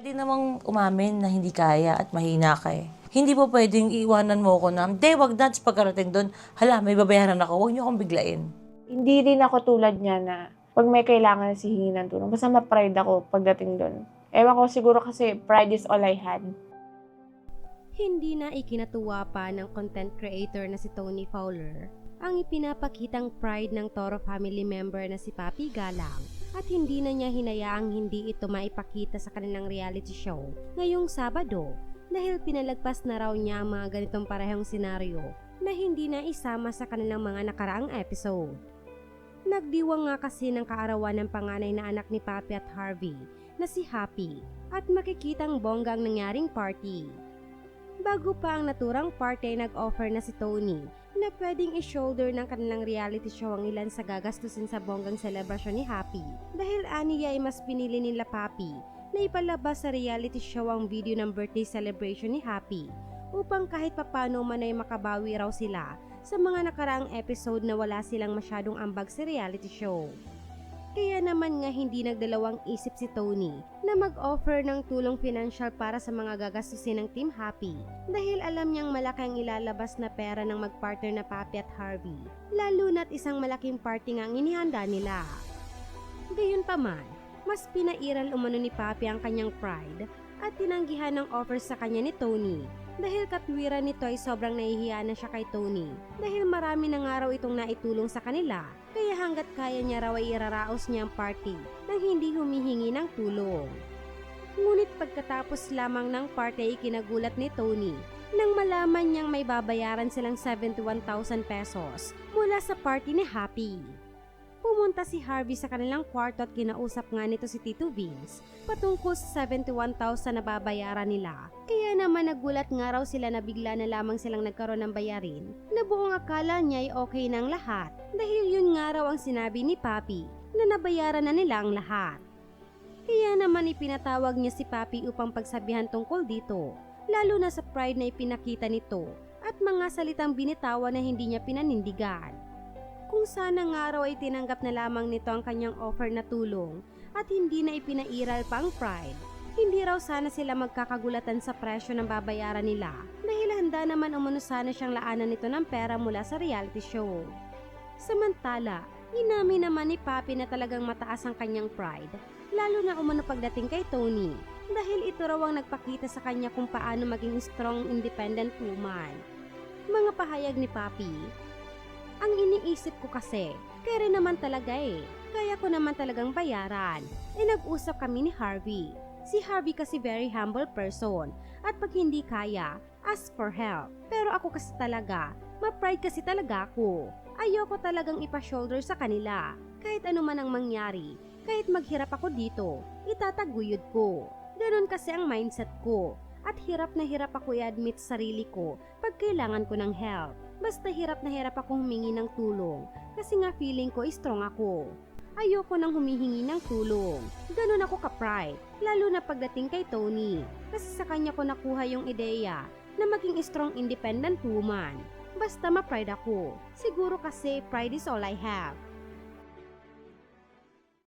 Pwede namang umamin na hindi kaya at mahina ka eh. Hindi po pwedeng iiwanan mo ako na, hindi, wag na, pagkarating doon, hala, may babayaran ako, huwag niyo akong biglain. Hindi rin ako tulad niya na pag may kailangan si hingi ng tulong, basta ma-pride ako pagdating doon. Ewan ko siguro kasi pride is all I had. Hindi na ikinatuwa pa ng content creator na si Tony Fowler ang ipinapakitang pride ng Toro family member na si Papi Galang at hindi na niya hinayaang hindi ito maipakita sa kanilang reality show ngayong Sabado dahil pinalagpas na raw niya ang mga ganitong parehong senaryo na hindi na isama sa kanilang mga nakaraang episode. Nagdiwang nga kasi ng kaarawan ng panganay na anak ni Papi at Harvey na si Happy at makikitang bonggang nangyaring party. Bago pa ang naturang party ay nag-offer na si Tony na pwedeng i-shoulder ng kanilang reality show ang ilan sa gagastusin sa bonggang selebrasyon ni Happy. Dahil aniya ay mas pinili nila Papi na ipalabas sa reality show ang video ng birthday celebration ni Happy upang kahit papano man ay makabawi raw sila sa mga nakaraang episode na wala silang masyadong ambag sa reality show. Kaya naman nga hindi nagdalawang isip si Tony na mag-offer ng tulong financial para sa mga gagastusin ng Team Happy dahil alam niyang malaki ang ilalabas na pera ng magpartner na Papi at Harvey lalo na't isang malaking party nga ang inihanda nila. Gayunpaman, mas pinairal umano ni Papi ang kanyang pride at tinanggihan ng offer sa kanya ni Tony dahil katwiran nito ay sobrang nahihiya na siya kay Tony dahil marami na nga raw itong naitulong sa kanila kaya hanggat kaya niya raw ay iraraos niya ang party nang hindi humihingi ng tulong. Ngunit pagkatapos lamang ng party ay kinagulat ni Tony nang malaman niyang may babayaran silang 71,000 pesos mula sa party ni Happy. Pumunta si Harvey sa kanilang kwarto at kinausap nga nito si Tito Vince patungkol sa 71,000 na babayaran nila. Kaya naman nagulat nga raw sila na bigla na lamang silang nagkaroon ng bayarin na buong akala niya ay okay ng lahat dahil yun nga raw ang sinabi ni Papi na nabayaran na nila ang lahat. Kaya naman ipinatawag niya si Papi upang pagsabihan tungkol dito, lalo na sa pride na ipinakita nito at mga salitang binitawan na hindi niya pinanindigan. Kung sana nga raw ay tinanggap na lamang nito ang kanyang offer na tulong at hindi na ipinairal pa ang pride, hindi raw sana sila magkakagulatan sa presyo ng babayaran nila dahil handa naman umano sana siyang laanan nito ng pera mula sa reality show. Samantala, inamin naman ni Papi na talagang mataas ang kanyang pride, lalo na umano pagdating kay Tony dahil ito raw ang nagpakita sa kanya kung paano maging strong independent woman. Mga pahayag ni Papi, iniisip ko kasi, rin naman talaga eh. Kaya ko naman talagang bayaran. Eh nag-usap kami ni Harvey. Si Harvey kasi very humble person. At pag hindi kaya, ask for help. Pero ako kasi talaga, ma-pride kasi talaga ako. Ayoko talagang ipa-shoulder sa kanila. Kahit ano man ang mangyari, kahit maghirap ako dito, itataguyod ko. Ganon kasi ang mindset ko. At hirap na hirap ako i-admit sa sarili ko pag kailangan ko ng help. Basta hirap na hirap ako humingi ng tulong kasi nga feeling ko strong ako. Ayoko nang humihingi ng tulong. Ganon ako ka-pride, lalo na pagdating kay Tony. Kasi sa kanya ko nakuha yung ideya na maging strong independent woman. Basta ma-pride ako. Siguro kasi pride is all I have.